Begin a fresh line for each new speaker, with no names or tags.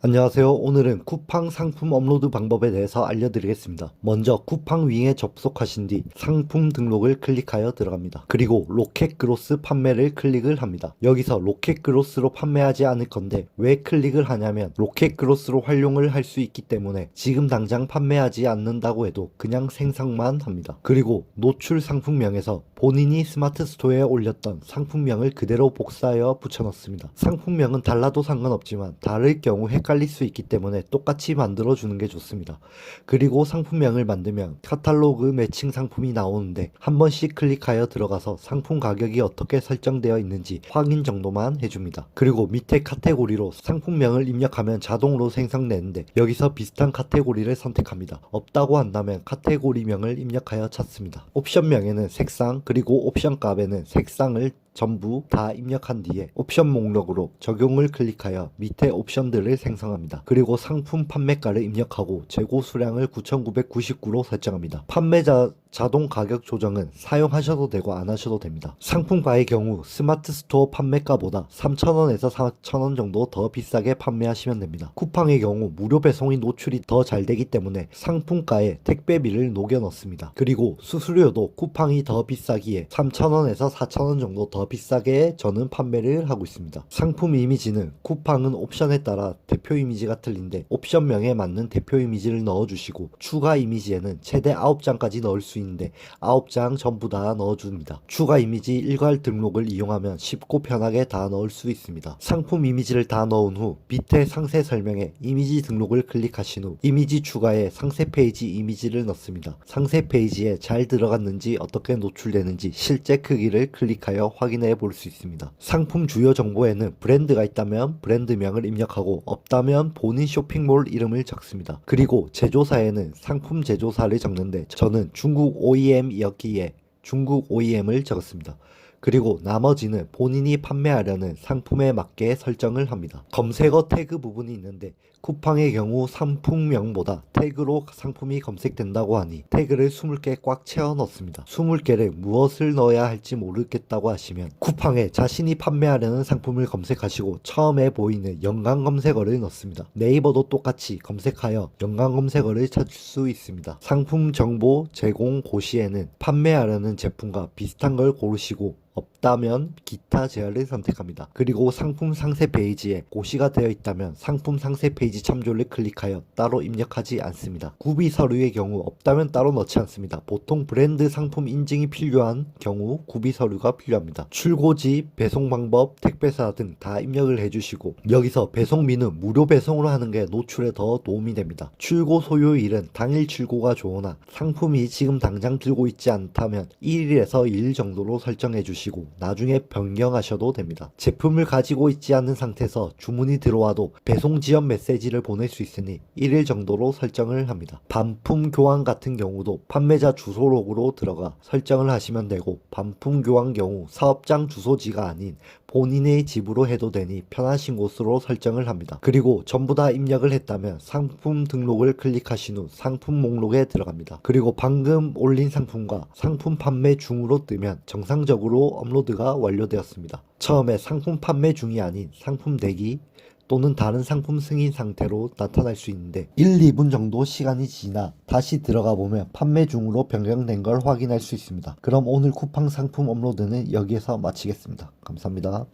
안녕하세요. 오늘은 쿠팡 상품 업로드 방법에 대해서 알려드리겠습니다. 먼저 쿠팡 윙에 접속하신 뒤 상품 등록을 클릭하여 들어갑니다. 그리고 로켓 그로스 판매를 클릭을 합니다. 여기서 로켓 그로스로 판매하지 않을 건데 왜 클릭을 하냐면 로켓 그로스로 활용을 할 수 있기 때문에 지금 당장 판매하지 않는다고 해도 그냥 생성만 합니다. 그리고 노출 상품명에서 본인이 스마트 스토어에 올렸던 상품명을 그대로 복사하여 붙여넣습니다. 상품명은 달라도 상관없지만 다를 경우 헷갈릴 수 있기 때문에 똑같이 만들어 주는 게 좋습니다. 그리고 상품명을 만들면 카탈로그 매칭 상품이 나오는데 한 번씩 클릭하여 들어가서 상품 가격이 어떻게 설정되어 있는지 확인 정도만 해줍니다. 그리고 밑에 카테고리로 상품명을 입력하면 자동으로 생성되는데 여기서 비슷한 카테고리를 선택합니다. 없다고 한다면 카테고리명을 입력하여 찾습니다. 옵션명에는 색상 그리고 옵션 값에는 색상을 전부 다 입력한 뒤에 옵션 목록으로 적용을 클릭하여 밑에 옵션들을 생성합니다. 그리고 상품 판매가를 입력하고 재고 수량을 9,999로 설정합니다. 판매자 자동 가격 조정은 사용하셔도 되고 안 하셔도 됩니다. 상품가의 경우 스마트 스토어 판매가보다 3,000원에서 4,000원 정도 더 비싸게 판매하시면 됩니다. 쿠팡의 경우 무료 배송이 노출이 더 잘 되기 때문에 상품가에 택배비를 녹여 넣습니다. 그리고 수수료도 쿠팡이 더 비싸기에 3,000원에서 4,000원 정도 더 비싸게 저는 판매를 하고 있습니다. 상품 이미지는 쿠팡은 옵션에 따라 대표 이미지가 틀린데 옵션명에 맞는 대표 이미지를 넣어주시고 추가 이미지에는 최대 9장까지 넣을 수 있는데 9장 전부 다 넣어줍니다. 추가 이미지 일괄 등록을 이용하면 쉽고 편하게 다 넣을 수 있습니다. 상품 이미지를 다 넣은 후 밑에 상세 설명에 이미지 등록을 클릭하신 후 이미지 추가에 상세 페이지 이미지를 넣습니다. 상세 페이지에 잘 들어갔는지 어떻게 노출되는지 실제 크기를 클릭하여 확인 해 볼 수 있습니다. 상품 주요 정보에는 브랜드가 있다면 브랜드명을 입력하고 없다면 본인 쇼핑몰 이름을 적습니다. 그리고 제조사에는 상품 제조사를 적는데 저는 중국 OEM이었기에 중국 OEM을 적었습니다. 그리고 나머지는 본인이 판매하려는 상품에 맞게 설정을 합니다. 검색어 태그 부분이 있는데 쿠팡의 경우 상품명보다 태그로 상품이 검색된다고 하니 태그를 20개 꽉 채워 넣습니다. 20개를 무엇을 넣어야 할지 모르겠다고 하시면 쿠팡에 자신이 판매하려는 상품을 검색하시고 처음에 보이는 연관 검색어를 넣습니다. 네이버도 똑같이 검색하여 연관 검색어를 찾을 수 있습니다. 상품 정보 제공 고시에는 판매하려는 제품과 비슷한 걸 고르시고 of 없다면 기타 제어를 선택합니다. 그리고 상품 상세 페이지에 고시가 되어 있다면 상품 상세 페이지 참조를 클릭하여 따로 입력하지 않습니다. 구비 서류의 경우 없다면 따로 넣지 않습니다. 보통 브랜드 상품 인증이 필요한 경우 구비 서류가 필요합니다. 출고지, 배송 방법, 택배사 등 다 입력을 해주시고 여기서 배송비는 무료 배송으로 하는 게 노출에 더 도움이 됩니다. 출고 소요일은 당일 출고가 좋으나 상품이 지금 당장 들고 있지 않다면 1일에서 2일 정도로 설정해 주시고 나중에 변경하셔도 됩니다. 제품을 가지고 있지 않은 상태에서 주문이 들어와도 배송 지연 메시지를 보낼 수 있으니 1일 정도로 설정을 합니다. 반품 교환 같은 경우도 판매자 주소록으로 들어가 설정을 하시면 되고 반품 교환 경우 사업장 주소지가 아닌 본인의 집으로 해도 되니 편하신 곳으로 설정을 합니다. 그리고 전부 다 입력을 했다면 상품 등록을 클릭하신 후 상품 목록에 들어갑니다. 그리고 방금 올린 상품과 상품 판매 중으로 뜨면 정상적으로 업로드가 완료되었습니다. 처음에 상품 판매 중이 아닌 상품 대기 또는 다른 상품 승인 상태로 나타날 수 있는데 1, 2분 정도 시간이 지나 다시 들어가 보면 판매 중으로 변경된 걸 확인할 수 있습니다. 그럼 오늘 쿠팡 상품 업로드는 여기에서 마치겠습니다. 감사합니다.